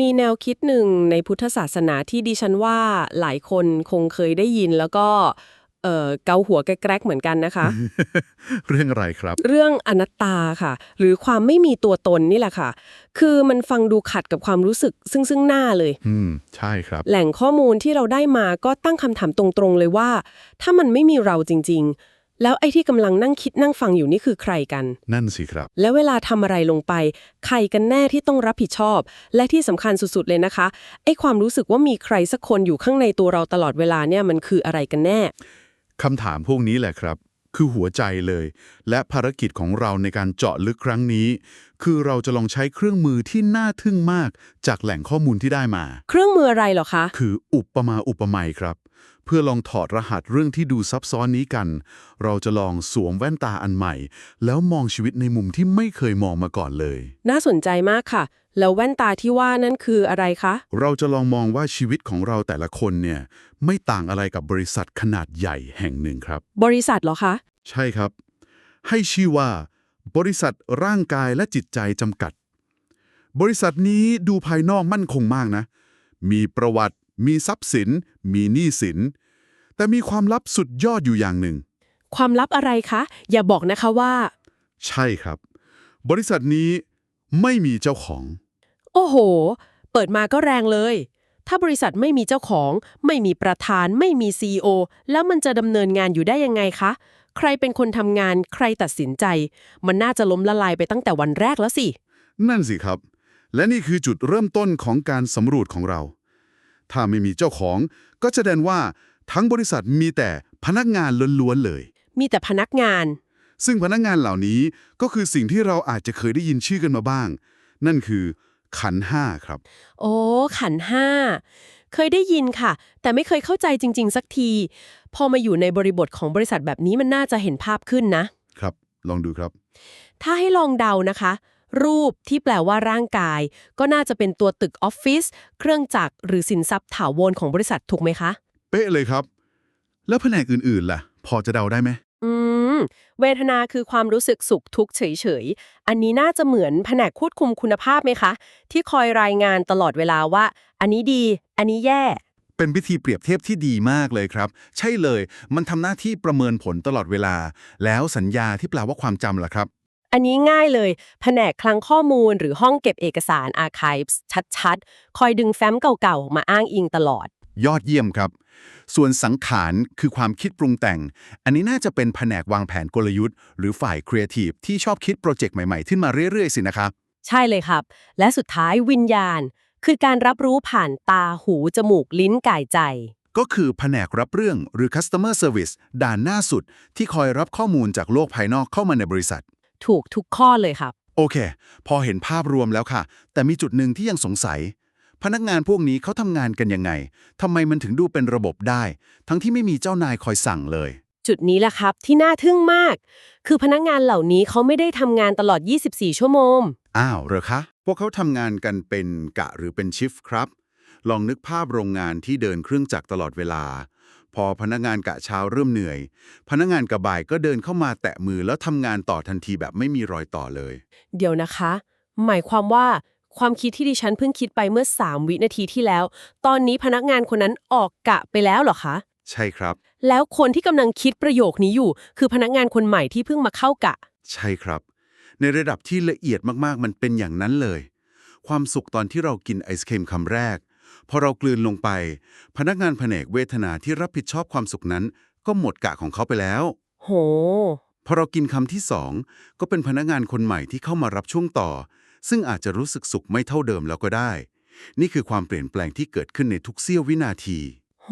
มีแนวคิดหนึ่งในพุทธศาสนาที่ดิฉันว่าหลายคนคงเคยได้ยินแล้วก็เอ่อเกาหัวแกรกๆเหมือนกันนะคะ เรื่องอะไรครับ เรื่องอนัตตาค่ะ หรือความไม่มีตัวตนนี่แหละค่ะ คือมันฟังดูขัดกับความรู้สึกซึ่งซึ่งหน้าเลย อืมใช่ครับ แหล่งข้อมูลที่เราได้มาก็ตั้งคำถามตรงๆเลยว่า ถ้ามันไม่มีเราจริง ๆ แล้วไอ้ที่กำลังนั่งคิดนั่งฟังอยู่นี่คือใครกัน นั่นสิครับ แล้วเวลาทำอะไรลงไป ใครกันแน่ที่ต้องรับผิดชอบ และที่สำคัญสุดๆเลยนะคะไอ้ความรู้สึกว่ามีใครสักคนอยู่ข้างในตัวเราตลอดเวลาเนี่ยมันคืออะไรกันแน่คำถามพวกนี้แหละครับ คือหัวใจเลย และภารกิจของเราในการเจาะลึกครั้งนี้ คือเราจะลองใช้เครื่องมือที่น่าทึ่งมาก จากแหล่งข้อมูลที่ได้มา เครื่องมืออะไรเหรอคะ คืออุปมาอุปไมยครับ เพื่อลองถอดรหัสเรื่องที่ดูซับซ้อนนี้กัน เราจะลองสวมแว่นตาอันใหม่ แล้วมองชีวิตในมุมที่ไม่เคยมองมาก่อนเลย น่าสนใจมากค่ะ แล้วแว่นตาที่ว่านั้นคืออะไรคะ เราจะลองมองว่าชีวิตของเราแต่ละคนเนี่ยไม่ต่างอะไรกับบริษัทขนาดใหญ่แห่งหนึ่งครับ บริษัทเหรอคะ ใช่ครับ ให้ชื่อว่า บริษัทร่างกายและจิตใจจำกัด บริษัทนี้ดูภายนอกมั่นคงมากนะ มีประวัติ มีทรัพย์สิน มีหนี้สิน แต่มีความลับสุดยอดอยู่อย่างหนึ่ง ความลับอะไรคะ อย่าบอกนะคะว่า ใช่ครับ บริษัทนี้ไม่มีเจ้าของ โอ้โห เปิดมาก็แรงเลย ถ้าบริษัทไม่มีเจ้าของ ไม่มีประธาน ไม่มีซีอแล้วมันจะดำเนินงานอยู่ได้ยังไงคะ ใครเป็นคนทำงาน ใครตัดสินใจ มันน่าจะล้มละลายไปตั้งแต่วันแรกแล้วสิ นั่นสิครับ และนี่คือจุดเริ่มต้นของการสำรวจของเรา ถ้าไม่มีเจ้าของ ก็จะแสดงว่าทั้งบริษัทมีแต่พนักงานล้วนๆเลย มีแต่พนักงาน ซึ่งพนักงานเหล่านี้ก็คือสิ่งที่เราอาจจะเคยได้ยินชื่อกันมาบ้าง นั่นคือ ขันธ์ห้าครับ โอ้ขันห้าเคยได้ยินค่ะ แต่ไม่เคยเข้าใจจริง ๆ สักที พอมาอยู่ในบริบทของบริษัทแบบนี้มันน่าจะเห็นภาพขึ้นนะครับ ลองดูครับ ถ้าให้ลองเดานะคะ รูปที่แปลว่าร่างกาย ก็น่าจะเป็นตัวตึกออฟฟิศเครื่องจักรหรือสินทรัพย์ถาวรของบริษัทถูกไหมคะ เป๊ะเลยครับ แล้วแผนกอื่นๆล่ะ พอจะเดาได้ไหมอืม เวทนาคือความรู้สึกสุขทุกข์เฉยๆ อันนี้น่าจะเหมือนแผนกควบคุมคุณภาพไหมคะ ที่คอยรายงานตลอดเวลาว่า อันนี้ดี อันนี้แย่ เป็นวิธีเปรียบเทียบที่ดีมากเลยครับ ใช่เลย มันทำหน้าที่ประเมินผลตลอดเวลา แล้วสัญญาที่แปลว่าความจำล่ะครับ อันนี้ง่ายเลย แผนกคลังข้อมูลหรือห้องเก็บเอกสาร Archives ชัดๆ คอยดึงแฟ้มเก่าๆ มาอ้างอิงตลอด ยอดเยี่ยมครับ ส่วนสังขารคือความคิดปรุงแต่ง อันนี้น่าจะเป็นแผนกวางแผนกลยุทธ์ หรือฝ่ายครีเอทีฟที่ชอบคิดโปรเจกต์ใหม่ๆ ขึ้นมาเรื่อยๆ สินะครับ ใช่เลยครับ และสุดท้ายวิญญาณ คือการรับรู้ผ่านตาหู จมูกลิ้นกายใจก็คือแผนกรับเรื่องหรือ customer service ด่านหน้าสุด ที่คอยรับข้อมูลจากโลกภายนอกเข้ามาในบริษัท ถูกทุกข้อเลยครับ โอเค พอเห็นภาพรวมแล้วค่ะ แต่มีจุดหนึ่งที่ยังสงสัย พนักงานพวกนี้เขาทำงานกันยังไงทำไมมันถึงดูเป็นระบบได้ ทั้งที่ไม่มีเจ้านายคอยสั่งเลย จุดนี้แหละครับที่น่าทึ่งมาก คือพนักงานเหล่านี้เขาไม่ได้ทำงานตลอด 24 ชั่วโมง อ้าวเหรอคะ พวกเขาทำงานกันเป็นกะหรือเป็นชิฟต์ครับ ลองนึกภาพโรงงานที่เดินเครื่องจักรตลอดเวลา พอพนักงานกะเช้าเริ่มเหนื่อย พนักงานกะบ่ายก็เดินเข้ามาแตะมือแล้วทำงานต่อทันทีแบบไม่มีรอยต่อเลย เดี๋ยวนะคะ หมายความว่าความคิดที่ดิฉันเพิ่งคิดไปเมื่อ 3 วินาทีที่แล้ว ตอนนี้พนักงานคนนั้นออกกะไปแล้วเหรอคะ ใช่ครับ แล้วคนที่กำลังคิดประโยคนี้อยู่ คือพนักงานคนใหม่ที่เพิ่งมาเข้ากะ ใช่ครับ ในระดับที่ละเอียดมากๆมันเป็นอย่างนั้นเลย ความสุขตอนที่เรากินไอศครีมคำแรก พอเรากลืนลงไป พนักงานแผนกเวทนาที่รับผิดชอบความสุขนั้น ก็หมดกะของเขาไปแล้ว โห พอเรากินคำที่สองก็เป็นพนักงานคนใหม่ที่เข้ามารับช่วงต่อ ซึ่งอาจจะรู้สึกสุขไม่เท่าเดิมแล้วก็ได้ นี่คือความเปลี่ยนแปลงที่เกิดขึ้นในทุกเสี้ยววินาที โห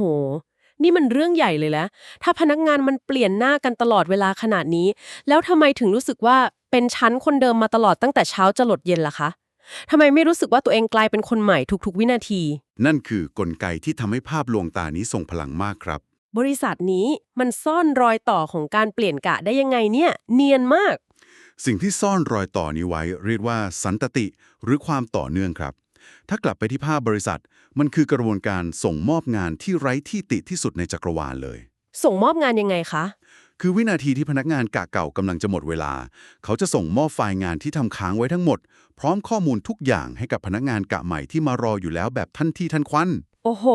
นี่มันเรื่องใหญ่เลยแล้ว ถ้าพนักงานมันเปลี่ยนหน้ากันตลอดเวลาขนาดนี้ แล้วทำไมถึงรู้สึกว่าเป็นชั้นคนเดิมมาตลอดตั้งแต่เช้าจะหลดเย็นล่ะคะ ทำไมไม่รู้สึกว่าตัวเองกลายเป็นคนใหม่ทุกๆ วินาที นั่นคือกลไกที่ทำให้ภาพลวงตานี้ทรงพลังมากครับ บริษัทนี้มันซ่อนรอยต่อของการเปลี่ยนกะได้ยังไงเนี่ย เนียนมาก สิ่งที่ซ่อนรอยต่อนี้ไว้ เรียกว่าสันตติ หรือความต่อเนื่องครับ ถ้ากลับไปที่ภาพบริษัท มันคือกระบวนการส่งมอบงานที่ไร้ที่ติที่สุดในจักรวาลเลย ส่งมอบงานยังไงคะ คือวินาทีที่พนักงานกะเก่ากำลังจะหมดเวลา เขาจะส่งมอบไฟล์งานที่ทำค้างไว้ทั้งหมด พร้อมข้อมูลทุกอย่างให้กับพนักงานกะใหม่ที่มารออยู่แล้วแบบทันทีทันควัน โอ้โห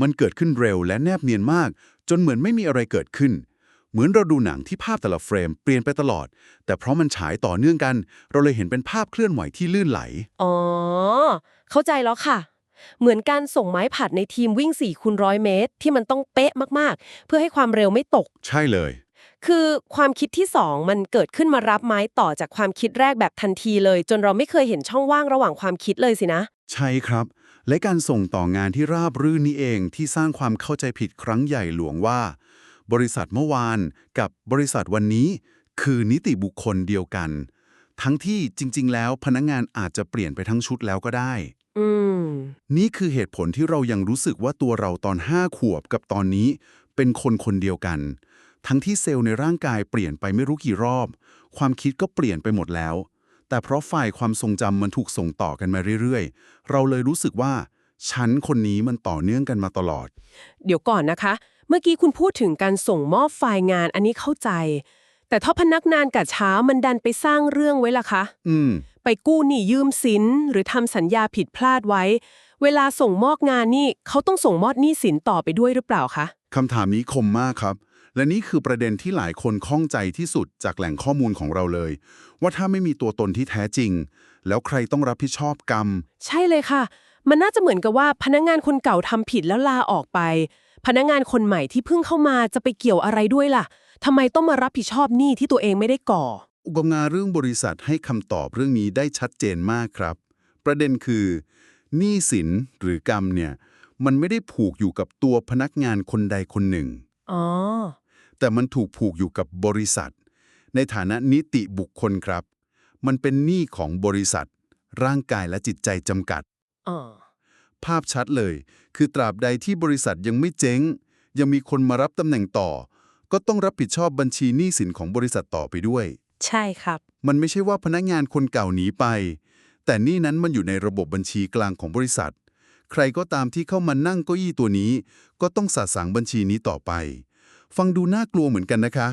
มันเกิดขึ้นเร็วและแนบเนียนมาก จนเหมือนไม่มีอะไรเกิดขึ้น เหมือนเราดูหนังที่ภาพแต่ละเฟรมเปลี่ยนไปตลอด แต่เพราะมันฉายต่อเนื่องกัน เราเลยเห็นเป็นภาพเคลื่อนไหวที่ลื่นไหล อ๋อ เข้าใจแล้วค่ะ เหมือนการส่งไม้ผัดในทีมวิ่ง4คูณร้อยเมตร ที่มันต้องเป๊ะมากๆ เพื่อให้ความเร็วไม่ตก ใช่เลย คือความคิดที่ 2 มันเกิดขึ้นมารับไม้ต่อจากความคิดแรกแบบทันทีเลย จนเราไม่เคยเห็นช่องว่างระหว่างความคิดเลยสินะ ใช่ครับ และการส่งต่องานที่ราบรื่นนี้เองที่สร้างความเข้าใจผิดครั้งใหญ่หลวงว่า บริษัทเมื่อวานกับบริษัทวันนี้ คือนิติบุคคลเดียวกัน ทั้งที่จริง ๆ แล้วพนักงานอาจจะเปลี่ยนไปทั้งชุดแล้วก็ได้ อืม นี่คือเหตุผลที่เรายังรู้สึกว่าตัวเราตอน5ขวบกับตอนนี้เป็นคนคนเดียวกัน ทั้งที่เซลล์ในร่างกายเปลี่ยนไปไม่รู้กี่รอบ ความคิดก็เปลี่ยนไปหมดแล้ว แต่เพราะฝ่ายความทรงจำมันถูกส่งต่อกันมาเรื่อยๆ เราเลยรู้สึกว่าฉันคนนี้มันต่อเนื่องกันมาตลอด เดี๋ยวก่อนนะคะ เมื่อกี้คุณพูดถึงการส่งมอบไฟล์งานอันนี้เข้าใจ แต่ถ้าพนักงานกัดช้ามันดันไปสร้างเรื่องไว้ล่ะคะ อืม ไปกู้หนี้ยืมสินหรือทำสัญญาผิดพลาดไว้ เวลาส่งมอบงานนี่เขาต้องส่งมอบหนี้สินต่อไปด้วยหรือเปล่าคะ คำถามนี้คมมากครับ และนี่คือประเด็นที่หลายคนข้องใจที่สุดจากแหล่งข้อมูลของเราเลย ว่าถ้าไม่มีตัวตนที่แท้จริง แล้วใครต้องรับผิดชอบกรรม ใช่เลยค่ะ มันน่าจะเหมือนกับว่าพนักงานคนเก่าทำผิดแล้วลาออกไป พนักงานคนใหม่ที่เพิ่งเข้ามาจะไปเกี่ยวอะไรด้วยล่ะทำไมต้องมารับผิดชอบหนี้ที่ตัวเองไม่ได้ก่อ อุปมาเรื่องบริษัทให้คำตอบเรื่องนี้ได้ชัดเจนมากครับ ประเด็นคือหนี้สินหรือกรรมเนี่ยมันไม่ได้ผูกอยู่กับตัวพนักงานคนใดคนหนึ่ง อ๋อ แต่มันถูกผูกอยู่กับบริษัท ในฐานะนิติบุคคลครับ มันเป็นหนี้ของบริษัท ร่างกายและจิตใจจำกัด อ๋อ ภาพชัดเลย คือตราบใดที่บริษัทยังไม่เจ๊ง ยังมีคนมารับตำแหน่งต่อ ก็ต้องรับผิดชอบบัญชีหนี้สินของบริษัทต่อไปด้วย ใช่ครับ มันไม่ใช่ว่าพนักงานคนเก่าหนีไป แต่นี่นั้นมันอยู่ในระบบบัญชีกลางของบริษัท ใครก็ตามที่เข้ามานั่งเก้าอี้ตัวนี้ ก็ต้องสะสางบัญชีนี้ต่อไป ฟังดูน่ากลัวเหมือนกันนะคะ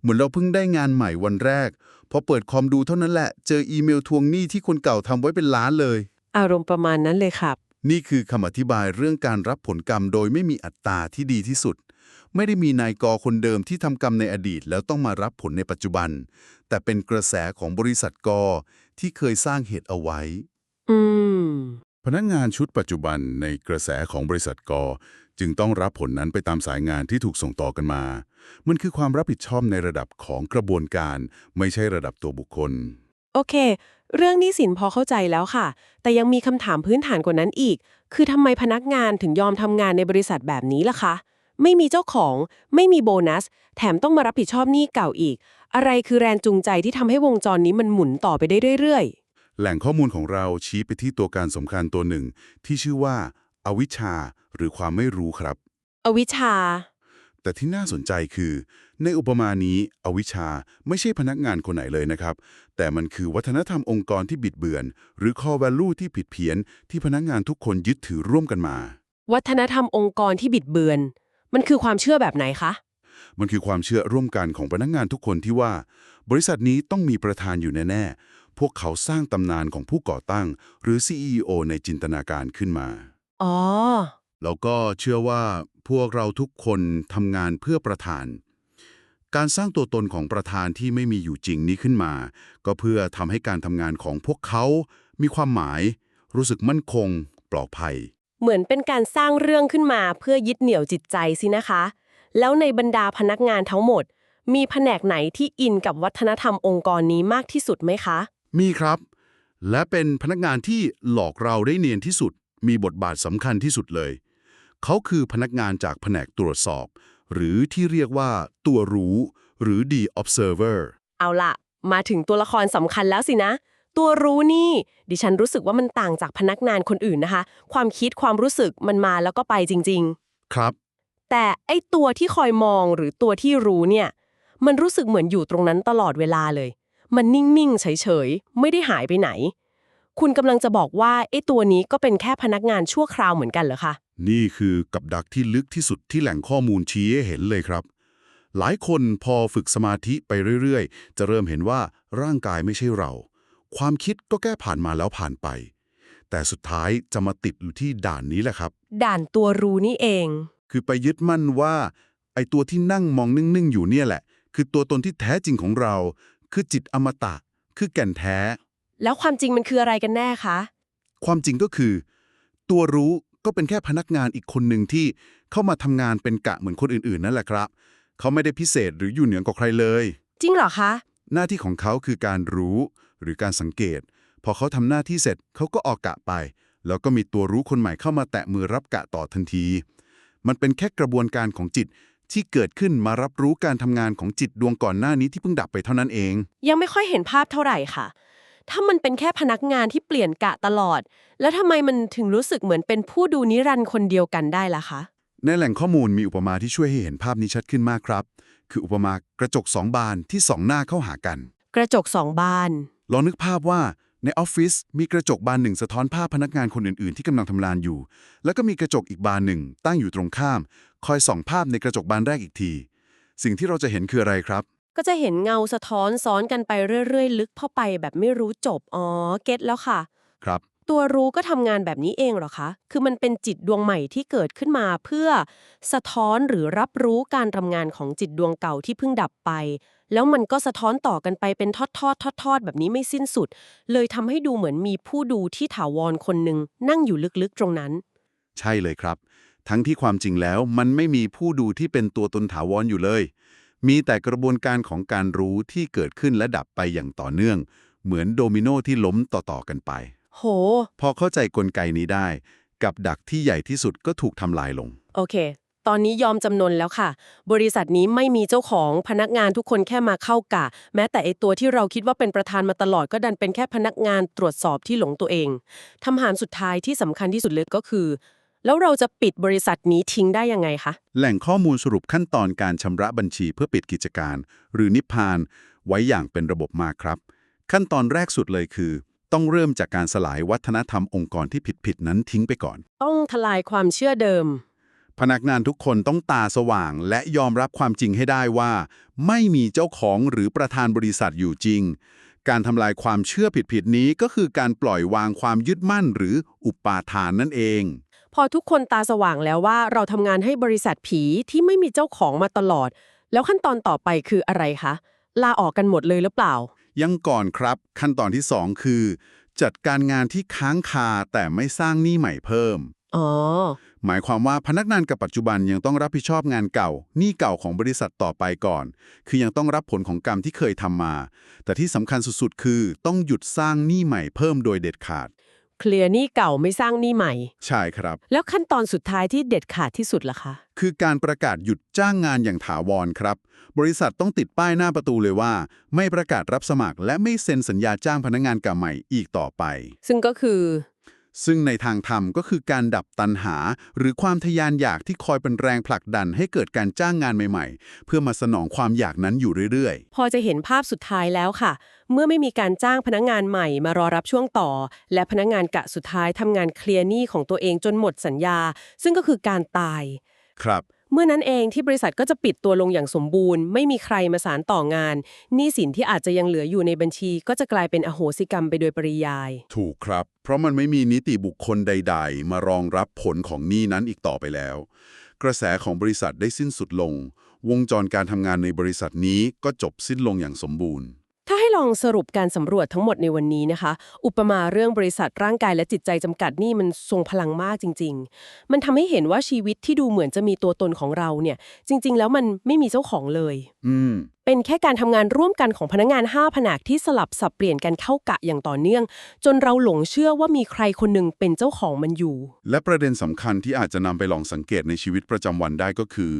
เหมือนเราเพิ่งได้งานใหม่วันแรกพอเปิดคอมดูเท่านั้นแหละ เจออีเมลทวงหนี้ที่คนเก่าทำไว้เป็นล้านเลย อารมณ์ประมาณนั้นเลยครับ นี่คือคำอธิบายเรื่องการรับผลกรรมโดยไม่มีอัตราที่ดีที่สุด ไม่ได้มีนายกอคนเดิมที่ทำกรรมในอดีตแล้วต้องมารับผลในปัจจุบัน แต่เป็นกระแสของบริษัทกอที่เคยสร้างเหตุเอาไว้ อืม พนักงานชุดปัจจุบันในกระแสของบริษัทกอจึงต้องรับผลนั้นไปตามสายงานที่ถูกส่งต่อกันมา มันคือความรับผิดชอบในระดับของกระบวนการ ไม่ใช่ระดับตัวบุคคล โอเค เรื่องหนี้สินพอเข้าใจแล้วค่ะ แต่ยังมีคำถามพื้นฐานกว่านั้นอีก คือทำไมพนักงานถึงยอมทำงานในบริษัทแบบนี้ล่ะคะ ไม่มีเจ้าของ ไม่มีโบนัส แถมต้องมารับผิดชอบหนี้เก่าอีก อะไรคือแรงจูงใจที่ทำให้วงจรนี้มันหมุนต่อไปได้เรื่อยแหล่งข้อมูลของเราชี้ไปที่ตัวการสำคัญตัวหนึ่ง ที่ชื่อว่าอาวิชชา หรือความไม่รู้ครับๆอวิชชา แต่ที่น่าสนใจคือ ในอุปมานี้ อวิชชาไม่ใช่พนักงานคนไหนเลยนะครับ แต่มันคือวัฒนธรรมองค์กรที่บิดเบือน หรือ core value ที่ผิดเพี้ยน ที่พนักงานทุกคนยึดถือร่วมกันมา วัฒนธรรมองค์กรที่บิดเบือน มันคือความเชื่อแบบไหนคะ มันคือความเชื่อร่วมกันของพนักงานทุกคนที่ว่า บริษัทนี้ต้องมีประธานอยู่แน่ๆพวกเขาสร้างตำนานของผู้ก่อตั้ง หรือ CEO ในจินตนาการขึ้นมาอ๋อแล้วก็เชื่อว่าพวกเราทุกคนทำงานเพื่อประธาน การสร้างตัวตนของประธานที่ไม่มีอยู่จริงนี้ขึ้นมา ก็เพื่อทำให้การทำงานของพวกเขามีความหมาย รู้สึกมั่นคง ปลอดภัย เหมือนเป็นการสร้างเรื่องขึ้นมาเพื่อยึดเหนี่ยวจิตใจสินะคะ แล้วในบรรดาพนักงานทั้งหมด มีแผนกไหนที่อินกับวัฒนธรรมองค์กรนี้มากที่สุดไหมคะ มีครับ และเป็นพนักงานที่หลอกเราได้เนียนที่สุด มีบทบาทสำคัญที่สุดเลย เขาคือพนักงานจากแผนกตรวจสอบ หรือที่เรียกว่าตัวรู้ หรือ the observer เอาล่ะมาถึงตัวละครสำคัญแล้วสินะ ตัวรู้นี่ ดิฉันรู้สึกว่ามันต่างจากพนักงานคนอื่นนะคะ ความคิดความรู้สึกมันมาแล้วก็ไปจริงครับๆแต่ไอตัวที่คอยมองหรือตัวที่รู้เนี่ย มันรู้สึกเหมือนอยู่ตรงนั้นตลอดเวลาเลย มันนิ่ง ๆ เฉย ๆ ไม่ได้หายไปไหน คุณกำลังจะบอกว่าไอตัวนี้ก็เป็นแค่พนักงานชั่วคราวเหมือนกันเหรอคะ นี่คือกับดักที่ลึกที่สุดที่แหล่งข้อมูลชี้ให้เห็นเลยครับ หลายคนพอฝึกสมาธิไปเรื่อยๆ จะเริ่มเห็นว่าร่างกายไม่ใช่เรา ความคิดก็แก้ผ่านมาแล้วผ่านไป แต่สุดท้ายจะมาติดอยู่ที่ด่านนี้แหละครับ ด่านตัวรู้นี่เอง คือไปยึดมั่นว่า ไอตัวที่นั่งมองนิ่งๆอยู่เนี่ยแหละ คือตัวตนที่แท้จริงของเรา คือจิตอมตะ คือแก่นแท้ แล้วความจริงมันคืออะไรกันแน่คะ ความจริงก็คือ ตัวรู้ ก็เป็นแค่พนักงานอีกคนหนึ่งที่เข้ามาทำงานเป็นกะเหมือนคนอื่นๆนั่นแหละครับ เขาไม่ได้พิเศษหรืออยู่เหนือกว่าใครเลย จริงเหรอคะ หน้าที่ของเขาคือการรู้หรือการสังเกต พอเขาทำหน้าที่เสร็จเขาก็ออกกะไป แล้วก็มีตัวรู้คนใหม่เข้ามาแตะมือรับกะต่อทันที มันเป็นแค่กระบวนการของจิตที่เกิดขึ้นมารับรู้การทำงานของจิตดวงก่อนหน้านี้ที่เพิ่งดับไปเท่านั้นเอง ยังไม่ค่อยเห็นภาพเท่าไหร่ค่ะ ถ้ามันเป็นแค่พนักงานที่เปลี่ยนกะตลอด แล้วทำไมมันถึงรู้สึกเหมือนเป็นผู้ดูนิรันดร์คนเดียวกันได้ล่ะคะ ในแหล่งข้อมูลมีอุปมาที่ช่วยให้เห็นภาพนี้ชัดขึ้นมากครับ คืออุปมากระจกสองบานที่สองหน้าเข้าหากัน กระจกสองบาน ลองนึกภาพว่าในออฟฟิศมีกระจกบานหนึ่งสะท้อนภาพพนักงานคนอื่นๆ ที่กำลังทำงานอยู่ แล้วก็มีกระจกอีกบานหนึ่งตั้งอยู่ตรงข้าม คอยส่องภาพในกระจกบานแรกอีกที สิ่งที่เราจะเห็นคืออะไรครับ ก็จะเห็นเงาสะท้อนซ้อนกันไปเรื่อยๆ ลึกเข้าไปแบบไม่รู้จบ อ๋อ เก็ตแล้วค่ะ ครับ ตัวรู้ก็ทำงานแบบนี้เองเหรอคะ คือมันเป็นจิตดวงใหม่ที่เกิดขึ้นมาเพื่อสะท้อนหรือรับรู้การทำงานของจิตดวงเก่าที่เพิ่งดับไป แล้วมันก็สะท้อนต่อกันไปเป็นทอดทอดทอดทอดๆแบบนี้ไม่สิ้นสุด เลยทำให้ดูเหมือนมีผู้ดูที่ถาวรคนหนึ่งนั่งอยู่ลึกๆตรงนั้น ใช่เลยครับ ทั้งที่ความจริงแล้วมันไม่มีผู้ดูที่เป็นตัวตนถาวรอยู่เลย มีแต่กระบวนการของการรู้ที่เกิดขึ้นและดับไปอย่างต่อเนื่อง เหมือนโดมิโนที่ล้มต่อๆกันไป โห พอเข้าใจกลไกนี้ได้ กับดักที่ใหญ่ที่สุดก็ถูกทำลายลง โอเค ตอนนี้ยอมจำนนแล้วค่ะ บริษัทนี้ไม่มีเจ้าของพนักงานทุกคนแค่มาเข้ากะ แม้แต่ไอตัวที่เราคิดว่าเป็นประธานมาตลอดก็ดันเป็นแค่พนักงานตรวจสอบที่หลงตัวเองคำถามสุดท้ายที่สำคัญที่สุดเลยก็คือ แล้วเราจะปิดบริษัทนี้ทิ้งได้ยังไงคะ แหล่งข้อมูลสรุปขั้นตอนการชำระบัญชีเพื่อปิดกิจการ หรือนิพพานไว้อย่างเป็นระบบมากครับ ขั้นตอนแรกสุดเลยคือ ต้องเริ่มจากการสลายวัฒนธรรมองค์กรที่ผิดๆนั้นทิ้งไปก่อน ต้องทลายความเชื่อเดิม พนักงานทุกคนต้องตาสว่าง และยอมรับความจริงให้ได้ว่า ไม่มีเจ้าของหรือประธานบริษัทอยู่จริงการทำลายความเชื่อผิดๆนี้ก็คือการปล่อยวางความยึดมั่นหรืออุปาทานนั่นเอง พอทุกคนตาสว่างแล้วว่าเราทำงานให้บริษัทผีที่ไม่มีเจ้าของมาตลอด แล้วขั้นตอนต่อไปคืออะไรคะลาออกกันหมดเลยหรือเปล่า ยังก่อนครับ ขั้นตอนที่ 2 คือ จัดการงานที่ค้างคาแต่ไม่สร้างหนี้ใหม่เพิ่มอ๋อหมายความว่าพนักงานกับปัจจุบันยังต้องรับผิดชอบงานเก่าหนี้เก่าของบริษัทต่อไปก่อน คือยังต้องรับผลของกรรมที่เคยทำมา แต่ที่สำคัญสุดๆ คือ ต้องหยุดสร้างหนี้ใหม่เพิ่มโดยเด็ดขาด เคลียร์หนี้เก่าไม่สร้างหนี้ใหม่ ใช่ครับ แล้วขั้นตอนสุดท้ายที่เด็ดขาดที่สุดล่ะคะ คือการประกาศหยุดจ้างงานอย่างถาวรครับ บริษัทต้องติดป้ายหน้าประตูเลยว่า ไม่ประกาศรับสมัคร และไม่เซ็นสัญญาจ้างพนักงานเก่าใหม่อีกต่อไป ซึ่งก็คือ ซึ่งในทางธรรมก็คือการดับตันหา หรือความทยานอยากที่คอยเป็นแรงผลักดันให้เกิดการจ้างงานใหม่ๆ เพื่อมาสนองความอยากนั้นอยู่เรื่อยพอจะเห็นภาพสุดท้ายแล้วค่ะ เมื่อไม่มีการจ้างพนักงานใหม่มารอรับช่วงต่อ และพนักงานกะสุดท้ายทำงานเคลียร์หนี้ของตัวเองจนหมดสัญญา ซึ่งก็คือการตายๆครับ เมื่อนั้นเองที่บริษัทก็จะปิดตัวลงอย่างสมบูรณ์ ไม่มีใครมาสารต่องานหนี้สินที่อาจจะยังเหลืออยู่ในบัญชี ก็จะกลายเป็นอโหสิกรรมไปโดยปริยาย ถูกครับ เพราะมันไม่มีนิติบุคคลใด ๆ มารองรับผลของหนี้นั้นอีกต่อไปแล้ว กระแสของบริษัทได้สิ้นสุดลง วงจรการทำงานในบริษัทนี้ก็จบสิ้นลงอย่างสมบูรณ์ ลองสรุปการสำรวจทั้งหมดในวันนี้นะคะ อุปมาเรื่องบริษัทร่างกายและจิตใจจำกัดนี่มันทรงพลังมากจริง ๆ มันทำให้เห็นว่าชีวิตที่ดูเหมือนจะมีตัวตนของเราเนี่ย จริง ๆ แล้วมันไม่มีเจ้าของเลย อืม เป็นแค่การทำงานร่วมกันของพนักงาน 5 แผนกที่สลับสับเปลี่ยนกันเข้ากะอย่างต่อเนื่อง จนเราหลงเชื่อว่ามีใครคนหนึ่งเป็นเจ้าของมันอยู่ และประเด็นสำคัญที่อาจจะนำไปลองสังเกตในชีวิตประจำวันได้ก็คือ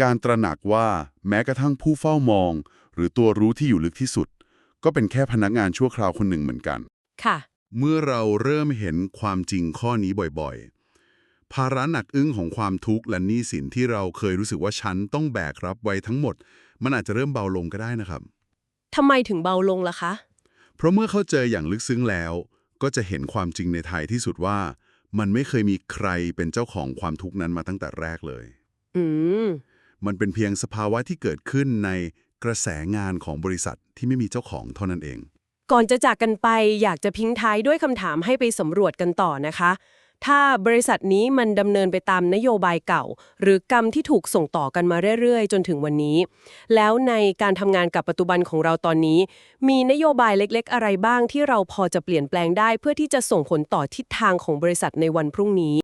การตระหนักว่าแม้กระทั่งผู้เฝ้ามอง หรือตัวรู้ที่อยู่ลึกที่สุด ก็เป็นแค่พนักงานชั่วคราวคนหนึ่งเหมือนกัน ค่ะ เมื่อเราเริ่มเห็นความจริงข้อนี้บ่อยๆ ภาระหนักอึ้งของความทุกข์และหนี้สินที่เราเคยรู้สึกว่าฉันต้องแบกรับไว้ทั้งหมด มันอาจจะเริ่มเบาลงก็ได้นะครับ ทำไมถึงเบาลงล่ะคะ เพราะเมื่อเข้าเจออย่างลึกซึ้งแล้ว ก็จะเห็นความจริงในท้ายที่สุดว่า มันไม่เคยมีใครเป็นเจ้าของความทุกข์นั้นมาตั้งแต่แรกเลย อืม มันเป็นเพียงสภาวะที่เกิดขึ้นใน กระแสงานของบริษัทที่ไม่มีเจ้าของเท่านั้นเอง ก่อนจะจากกันไปอยากจะพิงท้ายด้วยคำถามให้ไปสำรวจกันต่อนะคะ ถ้าบริษัทนี้มันดำเนินไปตามนโยบายเก่า หรือกรรมที่ถูกส่งต่อกันมาเรื่อยๆ จนถึงวันนี้ แล้วในการทำงานกับปัจจุบันของเราตอนนี้ มีนโยบายเล็กๆ อะไรบ้างที่เราพอจะเปลี่ยนแปลงได้ เพื่อที่จะส่งผลต่อทิศทางของบริษัทในวันพรุ่งนี้